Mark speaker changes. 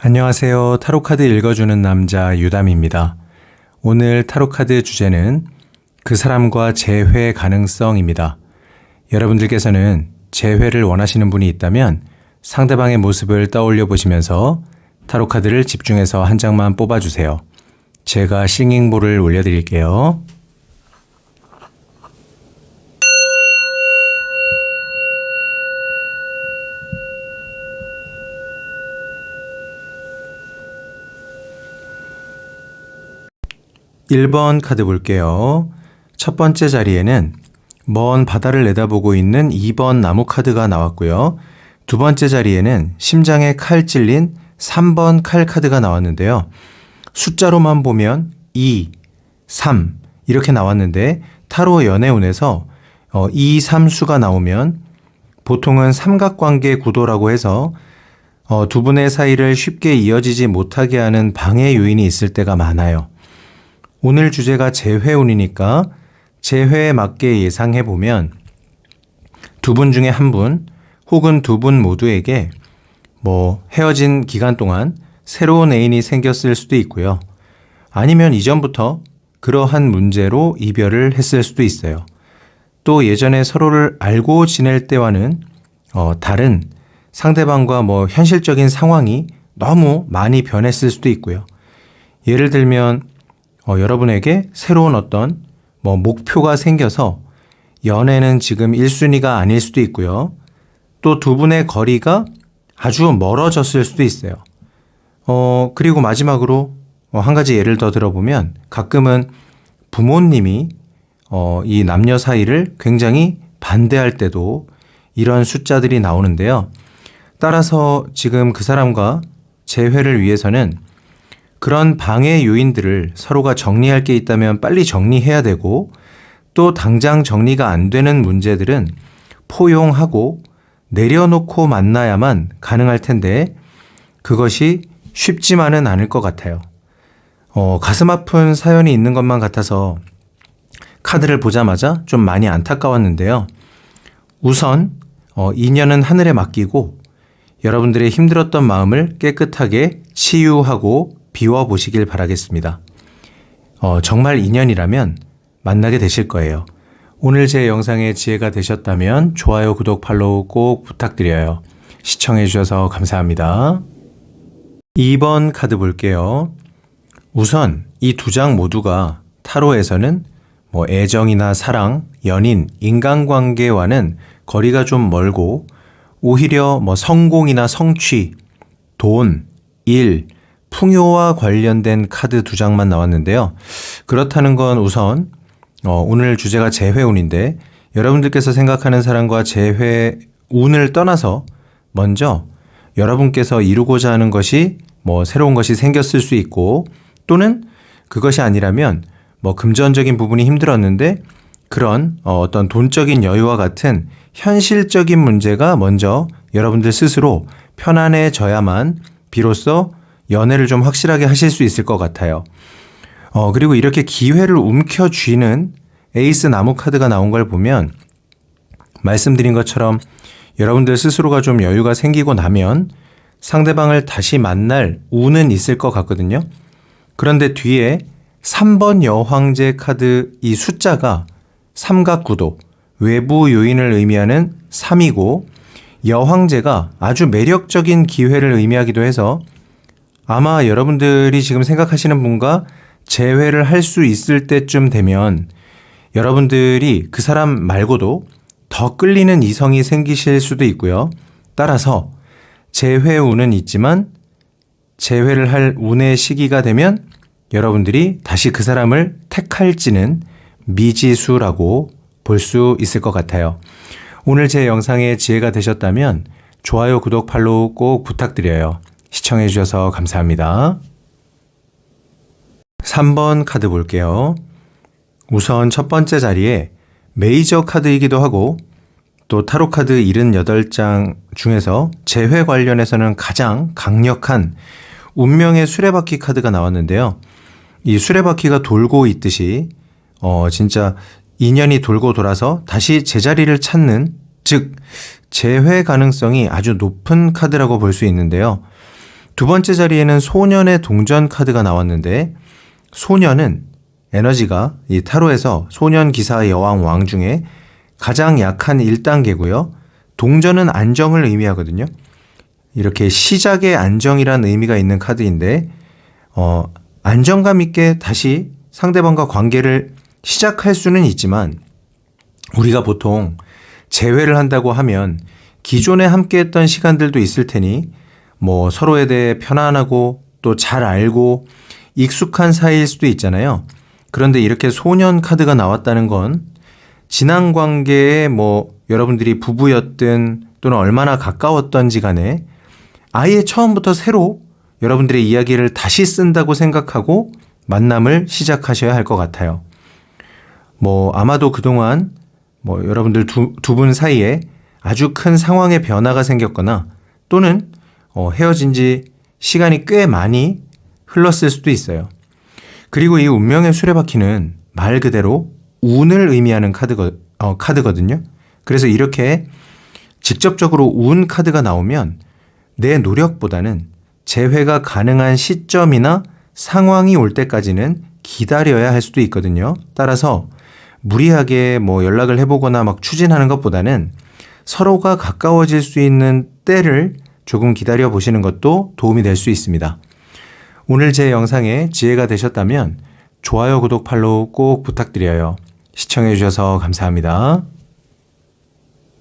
Speaker 1: 안녕하세요. 타로카드 읽어주는 남자 유담입니다. 오늘 타로카드 주제는 그 사람과 재회 가능성입니다. 여러분들께서는 재회를 원하시는 분이 있다면 상대방의 모습을 떠올려 보시면서 타로카드를 집중해서 한 장만 뽑아주세요. 제가 싱잉볼을 올려드릴게요. 일번 카드 볼게요. 첫 번째 자리에는 먼 바다를 내다보고 있는 2번 나무 카드가 나왔고요. 두 번째 자리에는 심장에 칼 찔린 3번 칼 카드가 나왔는데요. 숫자로만 보면 2, 3 이렇게 나왔는데 타로 연애운에서 어, 2, 3수가 나오면 보통은 삼각관계 구도라고 해서 어, 두 분의 사이를 쉽게 이어지지 못하게 하는 방해 요인이 있을 때가 많아요. 오늘 주제가 재회운이니까 재회에 맞게 예상해 보면 두 분 중에 한 분 혹은 두 분 모두에게 뭐 헤어진 기간 동안 새로운 애인이 생겼을 수도 있고요. 아니면 이전부터 그러한 문제로 이별을 했을 수도 있어요. 또 예전에 서로를 알고 지낼 때와는 어, 다른 상대방과 뭐 현실적인 상황이 너무 많이 변했을 수도 있고요. 예를 들면 어, 여러분에게 새로운 어떤 뭐 목표가 생겨서 연애는 지금 1순위가 아닐 수도 있고요. 또 두 분의 거리가 아주 멀어졌을 수도 있어요. 어, 그리고 마지막으로 어, 한 가지 예를 더 들어보면 가끔은 부모님이 어, 이 남녀 사이를 굉장히 반대할 때도 이런 숫자들이 나오는데요. 따라서 지금 그 사람과 재회를 위해서는 그런 방해 요인들을 서로가 정리할 게 있다면 빨리 정리해야 되고 또 당장 정리가 안 되는 문제들은 포용하고 내려놓고 만나야만 가능할 텐데 그것이 쉽지만은 않을 것 같아요. 어, 가슴 아픈 사연이 있는 것만 같아서 카드를 보자마자 좀 많이 안타까웠는데요. 우선 어, 인연은 하늘에 맡기고 여러분들의 힘들었던 마음을 깨끗하게 치유하고 비워보시길 바라겠습니다. 어, 정말 인연이라면 만나게 되실 거예요. 오늘 제 영상의 지혜가 되셨다면 좋아요, 구독, 팔로우 꼭 부탁드려요. 시청해주셔서 감사합니다. 2번 카드 볼게요. 우선 이 두 장 모두가 타로에서는 뭐 애정이나 사랑, 연인, 인간관계와는 거리가 좀 멀고 오히려 뭐 성공이나 성취, 돈, 일, 풍요와 관련된 카드 두 장만 나왔는데요. 그렇다는 건 우선 어, 오늘 주제가 재회운인데 여러분들께서 생각하는 사람과 재회운을 떠나서 먼저 여러분께서 이루고자 하는 것이 뭐 새로운 것이 생겼을 수 있고 또는 그것이 아니라면 뭐 금전적인 부분이 힘들었는데 그런 어, 어떤 돈적인 여유와 같은 현실적인 문제가 먼저 여러분들 스스로 편안해져야만 비로소 연애를 좀 확실하게 하실 수 있을 것 같아요. 어, 그리고 이렇게 기회를 움켜쥐는 에이스 나무 카드가 나온 걸 보면 말씀드린 것처럼 여러분들 스스로가 좀 여유가 생기고 나면 상대방을 다시 만날 운은 있을 것 같거든요. 그런데 뒤에 3번 여황제 카드 이 숫자가 삼각구도, 외부 요인을 의미하는 3이고 여황제가 아주 매력적인 기회를 의미하기도 해서 아마 여러분들이 지금 생각하시는 분과 재회를 할 수 있을 때쯤 되면 여러분들이 그 사람 말고도 더 끌리는 이성이 생기실 수도 있고요. 따라서 재회 운은 있지만 재회를 할 운의 시기가 되면 여러분들이 다시 그 사람을 택할지는 미지수라고 볼 수 있을 것 같아요. 오늘 제 영상에 지혜가 되셨다면 좋아요, 구독, 팔로우 꼭 부탁드려요. 시청해 주셔서 감사합니다. 3번 카드 볼게요. 우선 첫 번째 자리에 메이저 카드이기도 하고 또 타로 카드 78장 중에서 재회 관련해서는 가장 강력한 운명의 수레바퀴 카드가 나왔는데요. 이 수레바퀴가 돌고 있듯이 어 진짜 인연이 돌고 돌아서 다시 제자리를 찾는 즉 재회 가능성이 아주 높은 카드라고 볼 수 있는데요. 두 번째 자리에는 소년의 동전 카드가 나왔는데 소년은 에너지가 이 타로에서 소년 기사 여왕 왕 중에 가장 약한 1단계고요. 동전은 안정을 의미하거든요. 이렇게 시작의 안정이란 의미가 있는 카드인데 어, 안정감 있게 다시 상대방과 관계를 시작할 수는 있지만 우리가 보통 재회를 한다고 하면 기존에 함께 했던 시간들도 있을 테니 뭐 서로에 대해 편안하고 또 잘 알고 익숙한 사이일 수도 있잖아요. 그런데 이렇게 소년 카드가 나왔다는 건 지난 관계에 뭐 여러분들이 부부였든 또는 얼마나 가까웠던지 간에 아예 처음부터 새로 여러분들의 이야기를 다시 쓴다고 생각하고 만남을 시작하셔야 할 것 같아요. 뭐 아마도 그동안 뭐 여러분들 두 분 사이에 아주 큰 상황의 변화가 생겼거나 또는 어, 헤어진 지 시간이 꽤 많이 흘렀을 수도 있어요. 그리고 이 운명의 수레바퀴는 말 그대로 운을 의미하는 카드거, 어, 카드거든요. 그래서 이렇게 직접적으로 운 카드가 나오면 내 노력보다는 재회가 가능한 시점이나 상황이 올 때까지는 기다려야 할 수도 있거든요. 따라서 무리하게 뭐 연락을 해보거나 막 추진하는 것보다는 서로가 가까워질 수 있는 때를 조금 기다려 보시는 것도 도움이 될 수 있습니다. 오늘 제 영상에 지혜가 되셨다면 좋아요, 구독, 팔로우 꼭 부탁드려요. 시청해 주셔서 감사합니다.